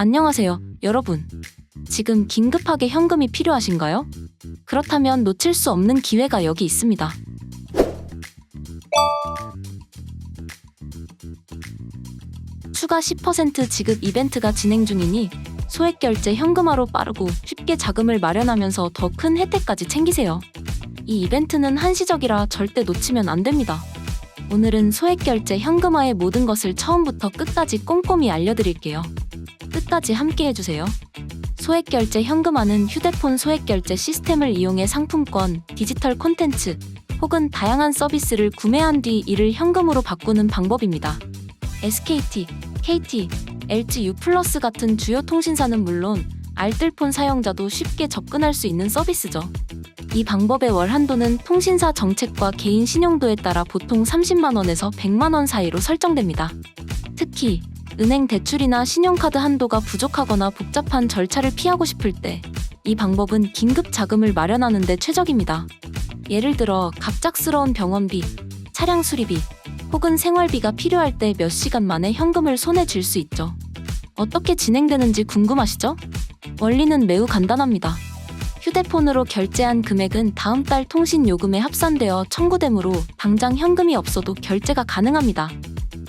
안녕하세요, 여러분. 지금 긴급하게 현금이 필요하신가요? 그렇다면 놓칠 수 없는 기회가 여기 있습니다. 추가 10% 지급 이벤트가 진행 중이니 소액 결제 현금화로 빠르고 쉽게 자금을 마련하면서 더 큰 혜택까지 챙기세요. 이 이벤트는 한시적이라 절대 놓치면 안 됩니다. 오늘은 소액 결제 현금화의 모든 것을 처음부터 끝까지 꼼꼼히 알려드릴게요. 끝까지 함께 해주세요. 소액 결제 현금화는 휴대폰 소액 결제 시스템을 이용해 상품권, 디지털 콘텐츠 혹은 다양한 서비스를 구매한 뒤 이를 현금으로 바꾸는 방법입니다. SKT, KT, LG U 플러스 같은 주요 통신사는 물론 알뜰폰 사용자도 쉽게 접근할 수 있는 서비스죠. 이 방법의 월 한도는 통신사 정책과 개인 신용도에 따라 보통 30만 원에서 100만 원 사이로 설정됩니다. 특히 은행 대출이나 신용카드 한도가 부족하거나 복잡한 절차를 피하고 싶을 때 이 방법은 긴급 자금을 마련하는 데 최적입니다. 예를 들어 갑작스러운 병원비, 차량 수리비, 혹은 생활비가 필요할 때 몇 시간 만에 현금을 손에 쥘 수 있죠. 어떻게 진행되는지 궁금하시죠? 원리는 매우 간단합니다. 휴대폰으로 결제한 금액은 다음 달 통신 요금에 합산되어 청구되므로 당장 현금이 없어도 결제가 가능합니다.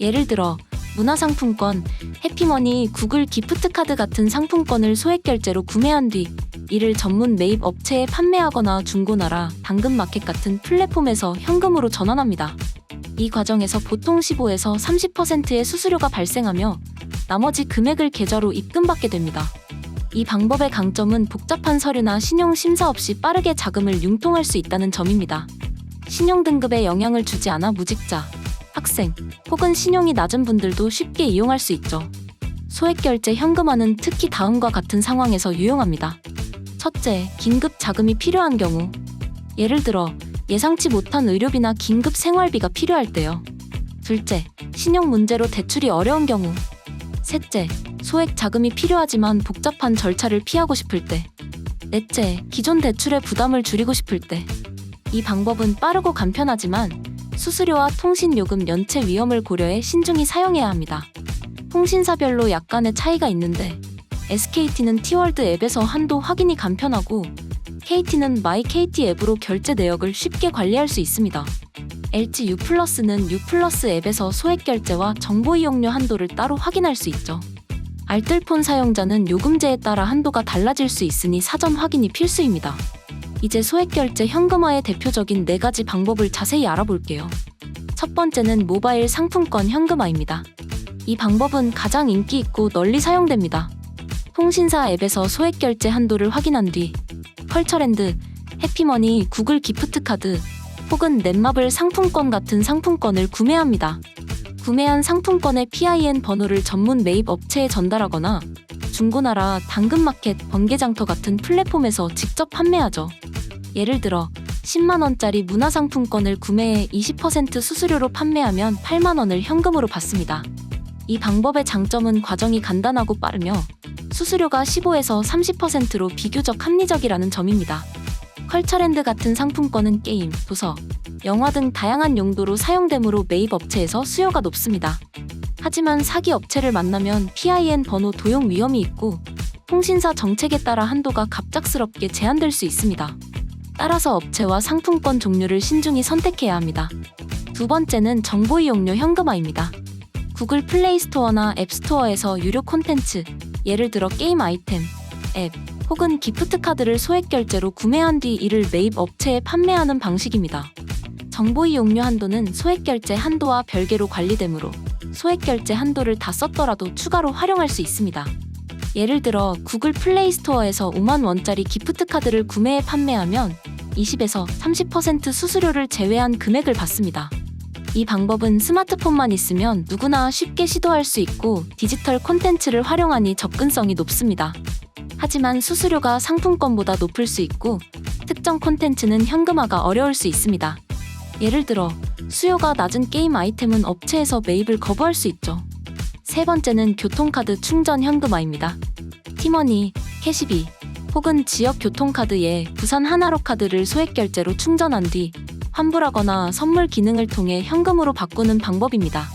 예를 들어 문화상품권, 해피머니, 구글 기프트카드 같은 상품권을 소액 결제로 구매한 뒤 이를 전문 매입 업체에 판매하거나 중고나라, 당근마켓 같은 플랫폼에서 현금으로 전환합니다. 이 과정에서 보통 15에서 30%의 수수료가 발생하며 나머지 금액을 계좌로 입금받게 됩니다. 이 방법의 강점은 복잡한 서류나 신용 심사 없이 빠르게 자금을 융통할 수 있다는 점입니다. 신용 등급에 영향을 주지 않아 무직자, 학생 혹은 신용이 낮은 분들도 쉽게 이용할 수 있죠. 소액 결제 현금화는 특히 다음과 같은 상황에서 유용합니다. 첫째, 긴급 자금이 필요한 경우. 예를 들어 예상치 못한 의료비나 긴급 생활비가 필요할 때요. 둘째, 신용 문제로 대출이 어려운 경우. 셋째, 소액 자금이 필요하지만 복잡한 절차를 피하고 싶을 때. 넷째, 기존 대출의 부담을 줄이고 싶을 때. 이 방법은 빠르고 간편하지만 수수료와 통신 요금 연체 위험을 고려해 신중히 사용해야 합니다. 통신사별로 약간의 차이가 있는데 SKT는 T월드 앱에서 한도 확인이 간편하고 KT는 마이 KT 앱으로 결제 내역을 쉽게 관리할 수 있습니다. LG U 플러스는 U 앱에서 소액 결제와 정보 이용료 한도를 따로 확인할 수 있죠. 알뜰폰 사용자는 요금제에 따라 한도가 달라질 수 있으니 사전 확인이 필수입니다. 이제 소액 결제 현금화의 대표적인 네 가지 방법을 자세히 알아볼게요. 첫 번째는 모바일 상품권 현금화입니다. 이 방법은 가장 인기 있고 널리 사용됩니다. 통신사 앱에서 소액 결제 한도를 확인한 뒤 컬처랜드, 해피머니, 구글 기프트카드 혹은 넷마블 상품권 같은 상품권을 구매합니다. 구매한 상품권의 PIN 번호를 전문 매입 업체에 전달하거나 중고나라, 당근마켓, 번개장터 같은 플랫폼에서 직접 판매하죠. 예를 들어 10만 원짜리 문화상품권을 구매해 20% 수수료로 판매하면 8만 원을 현금으로 받습니다. 이 방법의 장점은 과정이 간단하고 빠르며 수수료가 15에서 30%로 비교적 합리적이라는 점입니다. 컬처랜드 같은 상품권은 게임, 도서, 영화 등 다양한 용도로 사용되므로 매입 업체에서 수요가 높습니다. 하지만 사기 업체를 만나면 PIN 번호 도용 위험이 있고 통신사 정책에 따라 한도가 갑작스럽게 제한될 수 있습니다. 따라서 업체와 상품권 종류를 신중히 선택해야 합니다. 두 번째는 정보 이용료 현금화입니다. 구글 플레이 스토어나 앱 스토어에서 유료 콘텐츠, 예를 들어 게임 아이템, 앱, 혹은 기프트 카드를 소액 결제로 구매한 뒤 이를 매입 업체에 판매하는 방식입니다. 정보 이용료 한도는 소액 결제 한도와 별개로 관리되므로 소액 결제 한도를 다 썼더라도 추가로 활용할 수 있습니다. 예를 들어 구글 플레이 스토어에서 5만 원짜리 기프트 카드를 구매해 판매하면 20에서 30% 수수료를 제외한 금액을 받습니다. 이 방법은 스마트폰만 있으면 누구나 쉽게 시도할 수 있고 디지털 콘텐츠를 활용하니 접근성이 높습니다. 하지만 수수료가 상품권보다 높을 수 있고 특정 콘텐츠는 현금화가 어려울 수 있습니다. 예를 들어 수요가 낮은 게임 아이템은 업체에서 매입을 거부할 수 있죠. 세 번째는 교통카드 충전 현금화입니다. 티머니, 캐시비 혹은 지역 교통카드에 부산 하나로 카드를 소액 결제로 충전한 뒤 환불하거나 선물 기능을 통해 현금으로 바꾸는 방법입니다.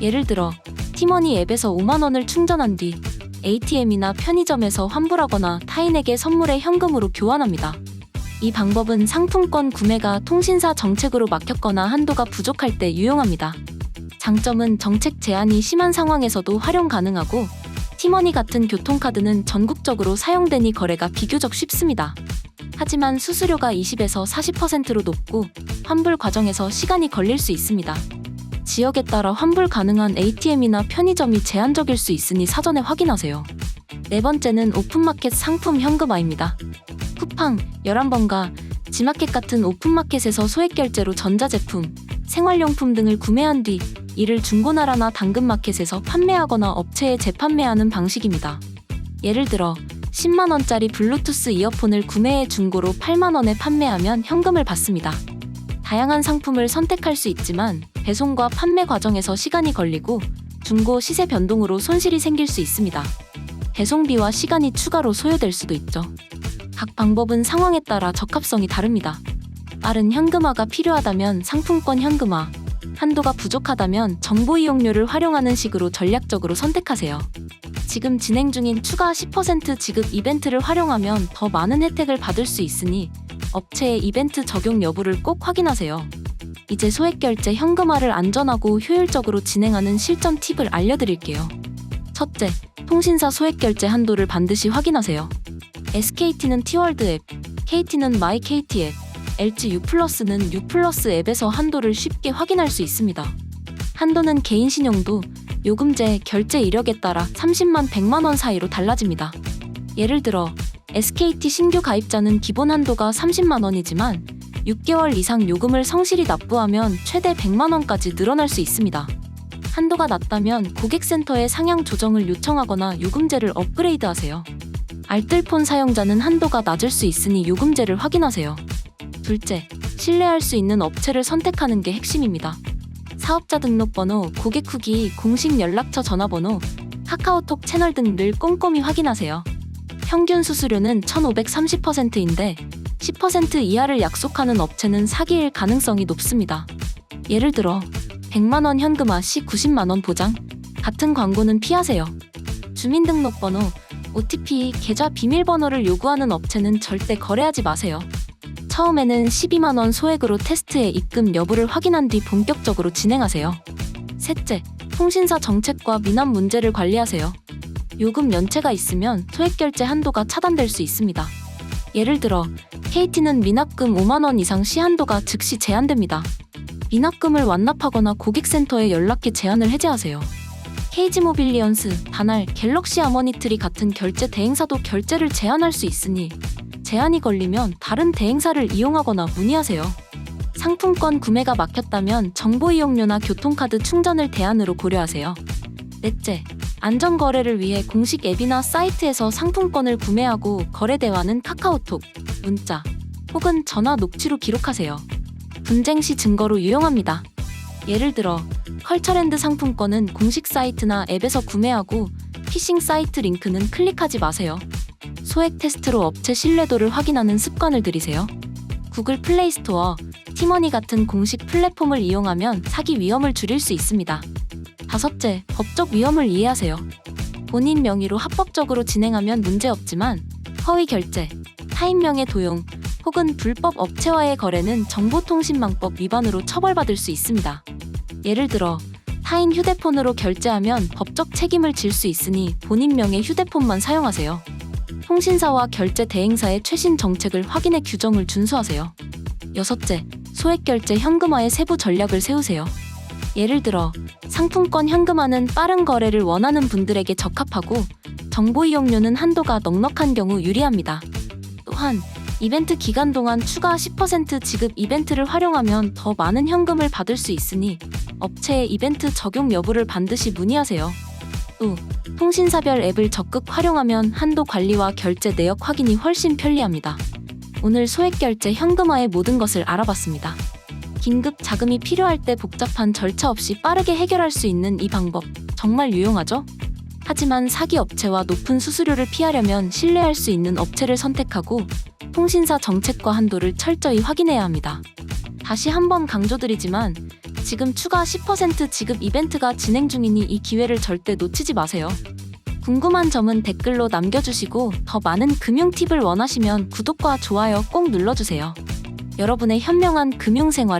예를 들어 티머니 앱에서 5만 원을 충전한 뒤 ATM이나 편의점에서 환불하거나 타인에게 선물해 현금으로 교환합니다. 이 방법은 상품권 구매가 통신사 정책으로 막혔거나 한도가 부족할 때 유용합니다. 장점은 정책 제한이 심한 상황에서도 활용 가능하고 티머니 같은 교통카드는 전국적으로 사용되니 거래가 비교적 쉽습니다. 하지만 수수료가 20에서 40%로 높고 환불 과정에서 시간이 걸릴 수 있습니다. 지역에 따라 환불 가능한 ATM이나 편의점이 제한적일 수 있으니 사전에 확인하세요. 네 번째는 오픈마켓 상품 현금화입니다. 쿠팡, 11번가, 지마켓 같은 오픈마켓에서 소액 결제로 전자제품, 생활용품 등을 구매한 뒤 이를 중고나라나 당근마켓에서 판매하거나 업체에 재판매하는 방식입니다. 예를 들어 10만 원짜리 블루투스 이어폰을 구매해 중고로 8만 원에 판매하면 현금을 받습니다. 다양한 상품을 선택할 수 있지만 배송과 판매 과정에서 시간이 걸리고 중고 시세 변동으로 손실이 생길 수 있습니다. 배송비와 시간이 추가로 소요될 수도 있죠. 각 방법은 상황에 따라 적합성이 다릅니다. 빠른 현금화가 필요하다면 상품권 현금화, 한도가 부족하다면 정보 이용료를 활용하는 식으로 전략적으로 선택하세요. 지금 진행 중인 추가 10% 지급 이벤트를 활용하면 더 많은 혜택을 받을 수 있으니 업체의 이벤트 적용 여부를 꼭 확인하세요. 이제 소액 결제 현금화를 안전하고 효율적으로 진행하는 실전 팁을 알려드릴게요. 첫째, 통신사 소액 결제 한도를 반드시 확인하세요. SKT는 티월드 앱, KT는 마이 KT 앱, LG U 플러스는 U 플러스 앱에서 한도를 쉽게 확인할 수 있습니다. 한도는 개인 신용도, 요금제, 결제 이력에 따라 30만 100만 원 사이로 달라집니다. 예를 들어 SKT 신규 가입자는 기본 한도가 30만 원이지만 6개월 이상 요금을 성실히 납부하면 최대 100만 원까지 늘어날 수 있습니다. 한도가 낮다면 고객센터에 상향 조정을 요청하거나 요금제를 업그레이드하세요. 알뜰폰 사용자는 한도가 낮을 수 있으니 요금제를 확인하세요. 둘째, 신뢰할 수 있는 업체를 선택하는 게 핵심입니다. 사업자 등록번호, 고객 후기, 공식 연락처 전화번호, 카카오톡 채널 등을 꼼꼼히 확인하세요. 평균 수수료는 1,530%인데 10% 이하를 약속하는 업체는 사기일 가능성이 높습니다. 예를 들어 100만 원 현금화 시 90만 원 보장 같은 광고는 피하세요. 주민등록번호, OTP, 계좌 비밀번호를 요구하는 업체는 절대 거래하지 마세요. 처음에는 12만 원 소액으로 테스트에 입금 여부를 확인한 뒤 본격적으로 진행하세요. 셋째, 통신사 정책과 민원 문제를 관리하세요. 요금 연체가 있으면 소액 결제 한도가 차단될 수 있습니다. 예를 들어 KT는 미납금 5만 원 이상 시 한도가 즉시 제한됩니다. 미납금을 완납하거나 고객센터에 연락해 제한을 해제하세요. KG모빌리언스, 다날, 갤럭시 아머니트리 같은 결제 대행사도 결제를 제한할 수 있으니 제한이 걸리면 다른 대행사를 이용하거나 문의하세요. 상품권 구매가 막혔다면 정보 이용료나 교통카드 충전을 대안으로 고려하세요. 넷째, 안전 거래를 위해 공식 앱이나 사이트에서 상품권을 구매하고 거래 대화는 카카오톡, 문자 혹은 전화 녹취로 기록하세요. 분쟁 시 증거로 유용합니다. 예를 들어 컬처랜드 상품권은 공식 사이트나 앱에서 구매하고 피싱 사이트 링크는 클릭하지 마세요. 소액 테스트로 업체 신뢰도를 확인하는 습관을 들이세요. 구글 플레이 스토어, 티머니 같은 공식 플랫폼을 이용하면 사기 위험을 줄일 수 있습니다. 다섯째, 법적 위험을 이해하세요. 본인 명의로 합법적으로 진행하면 문제없지만 허위 결제, 타인 명의 도용 혹은 불법 업체와의 거래는 정보통신망법 위반으로 처벌받을 수 있습니다. 예를 들어 타인 휴대폰으로 결제하면 법적 책임을 질 수 있으니 본인 명의 휴대폰만 사용하세요. 통신사와 결제 대행사의 최신 정책을 확인해 규정을 준수하세요. 여섯째, 소액 결제 현금화의 세부 전략을 세우세요. 예를 들어 상품권 현금화는 빠른 거래를 원하는 분들에게 적합하고 정보 이용료는 한도가 넉넉한 경우 유리합니다. 또한 이벤트 기간 동안 추가 10% 지급 이벤트를 활용하면 더 많은 현금을 받을 수 있으니 업체의 이벤트 적용 여부를 반드시 문의하세요. 또 통신사별 앱을 적극 활용하면 한도 관리와 결제 내역 확인이 훨씬 편리합니다. 오늘 소액 결제 현금화의 모든 것을 알아봤습니다. 긴급 자금이 필요할 때 복잡한 절차 없이 빠르게 해결할 수 있는 이 방법 정말 유용하죠? 하지만 사기 업체와 높은 수수료를 피하려면 신뢰할 수 있는 업체를 선택하고 통신사 정책과 한도를 철저히 확인해야 합니다. 다시 한번 강조드리지만 지금 추가 10% 지급 이벤트가 진행 중이니 이 기회를 절대 놓치지 마세요. 궁금한 점은 댓글로 남겨주시고 더 많은 금융 팁을 원하시면 구독과 좋아요 꼭 눌러주세요. 여러분의 현명한 금융 생활을